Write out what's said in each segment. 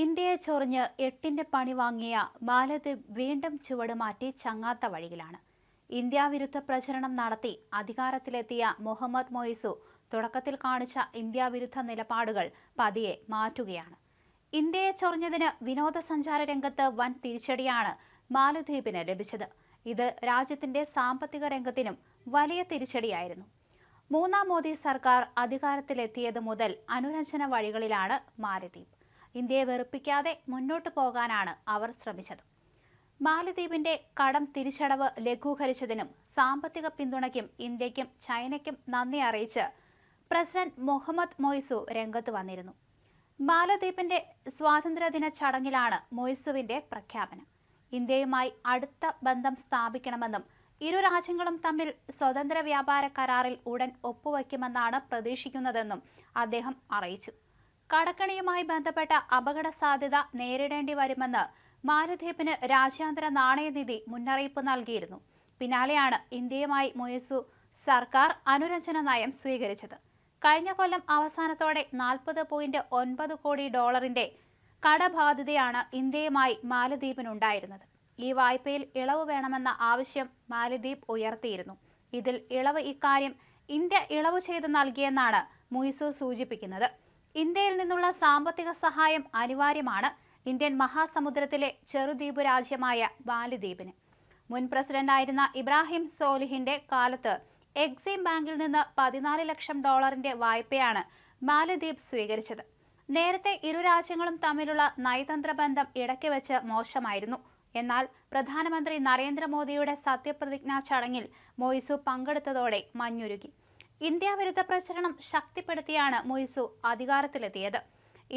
ഇന്ത്യയെ ചൊറിഞ്ഞ് എട്ടിന്റെ പണി വാങ്ങിയ മാലദ്വീപ് വീണ്ടും ചുവട് മാറ്റി ചങ്ങാത്ത വഴിയിലാണ്. ഇന്ത്യ വിരുദ്ധ പ്രചരണം നടത്തി അധികാരത്തിലെത്തിയ മുഹമ്മദ് മൊയ്സു തുടക്കത്തിൽ കാണിച്ച ഇന്ത്യ വിരുദ്ധ നിലപാടുകൾ പതിയെ മാറ്റുകയാണ്. ഇന്ത്യയെ ചൊറിഞ്ഞതിന് വിനോദസഞ്ചാര രംഗത്ത് വൻ തിരിച്ചടിയാണ് മാലദ്വീപിന് ലഭിച്ചത്. ഇത് രാജ്യത്തിന്റെ സാമ്പത്തിക രംഗത്തിനും വലിയ തിരിച്ചടിയായിരുന്നു. മൂന്നാം മോദി സർക്കാർ അധികാരത്തിലെത്തിയത് മുതൽ അനുരഞ്ജന വഴികളിലാണ് മാലദ്വീപ് ഇന്ത്യയെ വെറുപ്പിക്കാതെ മുന്നോട്ടു പോകാനാണ് അവർ ശ്രമിച്ചത്. മാലദ്വീപിന്റെ കടം തിരിച്ചടവ് ലഘൂകരിച്ചതിനും സാമ്പത്തിക പിന്തുണയ്ക്കും ഇന്ത്യക്കും ചൈനയ്ക്കും നന്ദി അറിയിച്ച് പ്രസിഡന്റ് മുഹമ്മദ് മൊയ്സു രംഗത്ത് വന്നിരുന്നു. മാലദ്വീപിന്റെ സ്വാതന്ത്ര്യദിന ചടങ്ങിലാണ് മൊയ്സുവിന്റെ പ്രഖ്യാപനം. ഇന്ത്യയുമായി അടുത്ത ബന്ധം സ്ഥാപിക്കണമെന്നും ഇരു രാജ്യങ്ങളും തമ്മിൽ സ്വതന്ത്ര വ്യാപാര കരാറിൽ ഉടൻ ഒപ്പുവയ്ക്കുമെന്നാണ് പ്രതീക്ഷിക്കുന്നതെന്നും അദ്ദേഹം അറിയിച്ചു. കടക്കണിയുമായി ബന്ധപ്പെട്ട അപകട സാധ്യത നേരിടേണ്ടി വരുമെന്ന് മാലദ്വീപിന് രാജ്യാന്തര നാണയനിധി മുന്നറിയിപ്പ് നൽകിയിരുന്നു. പിന്നാലെയാണ് ഇന്ത്യയുമായി മൊയസു സർക്കാർ അനുരഞ്ജന നയം സ്വീകരിച്ചത്. കഴിഞ്ഞ കൊല്ലം അവസാനത്തോടെ നാൽപ്പത് പോയിന്റ് ഒൻപത് കോടി ഡോളറിന്റെ കടബാധ്യതയാണ് ഇന്ത്യയുമായി മാലദ്വീപിനുണ്ടായിരുന്നത്. ഈ വായ്പയിൽ ഇളവ് വേണമെന്ന ആവശ്യം മാലദ്വീപ് ഉയർത്തിയിരുന്നു. ഇതിൽ ഇളവ് ഇക്കാര്യം ഇന്ത്യ ഇളവ് ചെയ്ത് നൽകിയെന്നാണ് മുയിസു സൂചിപ്പിക്കുന്നത്. ഇന്ത്യയിൽ നിന്നുള്ള സാമ്പത്തിക സഹായം അനിവാര്യമാണ് ഇന്ത്യൻ മഹാസമുദ്രത്തിലെ ചെറുദ്വീപ് രാജ്യമായ ബാലിദ്വീപിന്. മുൻ പ്രസിഡന്റായിരുന്ന ഇബ്രാഹിം സോലിഹിന്റെ കാലത്ത് എക്സിം ബാങ്കിൽ നിന്ന് പതിനാല് ലക്ഷം ഡോളറിന്റെ വായ്പയാണ് മാലദ്വീപ് സ്വീകരിച്ചത്. നേരത്തെ ഇരു രാജ്യങ്ങളും തമ്മിലുള്ള നയതന്ത്ര ബന്ധം ഇടയ്ക്ക് വെച്ച് മോശമായിരുന്നു. എന്നാൽ പ്രധാനമന്ത്രി നരേന്ദ്രമോദിയുടെ സത്യപ്രതിജ്ഞാ ചടങ്ങിൽ മൊയ്സു പങ്കെടുത്തതോടെ മഞ്ഞുരുകി. ഇന്ത്യ വിരുദ്ധ പ്രചരണം ശക്തിപ്പെടുത്തിയാണ് മൊയ്സു അധികാരത്തിലെത്തിയത്.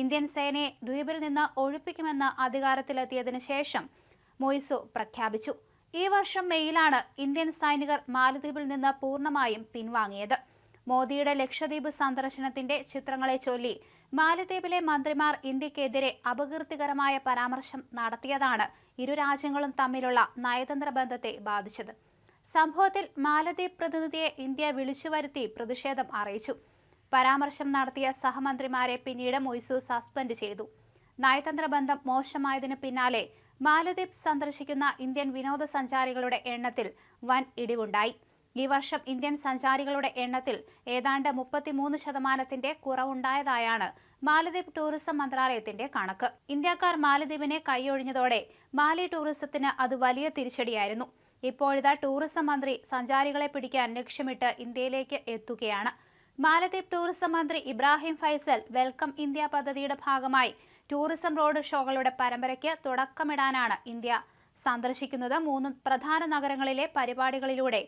ഇന്ത്യൻ സേനയെ ദ്വീപിൽ നിന്ന് ഒഴിപ്പിക്കുമെന്ന് അധികാരത്തിലെത്തിയതിനു ശേഷം മൊയ്സു പ്രഖ്യാപിച്ചു. ഈ വർഷം മെയ്യിലാണ് ഇന്ത്യൻ സൈനികർ മാലദ്വീപിൽ നിന്ന് പൂർണമായും പിൻവാങ്ങിയത്. മോദിയുടെ ലക്ഷദ്വീപ് സന്ദർശനത്തിന്റെ ചിത്രങ്ങളെ ചൊല്ലി മാലദ്വീപിലെ മന്ത്രിമാർ ഇന്ത്യക്കെതിരെ അപകീർത്തികരമായ പരാമർശം നടത്തിയതാണ് ഇരു രാജ്യങ്ങളും തമ്മിലുള്ള നയതന്ത്ര ബന്ധത്തെ ബാധിച്ചത്. സംഭവത്തിൽ മാലദ്വീപ് പ്രതിനിധിയെ ഇന്ത്യ വിളിച്ചുവരുത്തി പ്രതിഷേധം അറിയിച്ചു. പരാമർശം നടത്തിയ സഹമന്ത്രിമാരെ പിന്നീട് മൊയ്സു സസ്പെൻഡ് ചെയ്തു. നയതന്ത്ര ബന്ധം മോശമായതിനു പിന്നാലെ മാലദ്വീപ് സന്ദർശിക്കുന്ന ഇന്ത്യൻ വിനോദസഞ്ചാരികളുടെ എണ്ണത്തിൽ വൻ ഇടിവുണ്ടായി. ഈ വർഷം ഇന്ത്യൻ സഞ്ചാരികളുടെ എണ്ണത്തിൽ ഏതാണ്ട് മുപ്പത്തിമൂന്ന് ശതമാനത്തിന്റെ കുറവുണ്ടായതായാണ് മാലദ്വീപ് ടൂറിസം മന്ത്രാലയത്തിന്റെ കണക്ക്. ഇന്ത്യക്കാർ മാലദ്വീപിനെ കൈയൊഴിഞ്ഞതോടെ മാലി ടൂറിസത്തിന് അത് വലിയ തിരിച്ചടിയായിരുന്നു. ഇപ്പോഴിതാ ടൂറിസം മന്ത്രി സഞ്ചാരികളെ പിടിക്കാൻ ലക്ഷ്യമിട്ട് ഇന്ത്യയിലേക്ക് എത്തുകയാണ്. മാലദ്വീപ് ടൂറിസം മന്ത്രി ഇബ്രാഹിം ഫൈസൽ വെൽക്കം ഇന്ത്യ പദ്ധതിയുടെ ഭാഗമായി ടൂറിസം റോഡ് ഷോകളുടെ പരമ്പരയ്ക്ക് തുടക്കമിടാനാണ് ഇന്ത്യ സന്ദർശിക്കുന്നത്. മൂന്ന് പ്രധാന നഗരങ്ങളിലെ പരിപാടികളിലൂടെ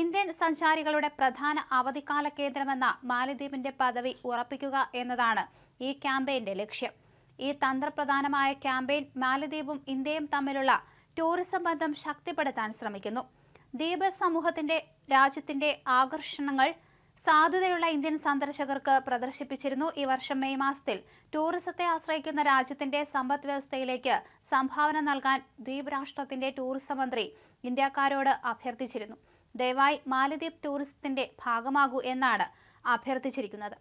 ഇന്ത്യൻ സഞ്ചാരികളുടെ പ്രധാന അവധിക്കാല കേന്ദ്രമെന്ന മാലദ്വീപിന്റെ പദവി ഉറപ്പിക്കുക എന്നതാണ് ഈ ക്യാമ്പയിന്റെ ലക്ഷ്യം. ഈ തന്ത്രപ്രധാനമായ ക്യാമ്പയിൻ മാലദ്വീപും ഇന്ത്യയും തമ്മിലുള്ള ടൂറിസം ബന്ധം ശക്തിപ്പെടുത്താൻ ശ്രമിക്കുന്നു. ദ്വീപ് സമൂഹത്തിന്റെ രാജ്യത്തിന്റെ ആകർഷണങ്ങൾ സാധ്യതയുള്ള ഇന്ത്യൻ സന്ദർശകർക്ക് പ്രദർശിപ്പിച്ചിരുന്നു. ഈ വർഷം മെയ് മാസത്തിൽ ടൂറിസത്തെ ആശ്രയിക്കുന്ന രാജ്യത്തിന്റെ സമ്പദ് വ്യവസ്ഥയിലേക്ക് സംഭാവന നൽകാൻ ദ്വീപ് രാഷ്ട്രത്തിന്റെ ടൂറിസം മന്ത്രി ഇന്ത്യക്കാരോട് അഭ്യർത്ഥിച്ചിരുന്നു. ദയവായി മാലദ്വീപ് ടൂറിസത്തിന്റെ ഭാഗമാകൂ എന്നാണ് അഭ്യർത്ഥിച്ചിരിക്കുന്നത്.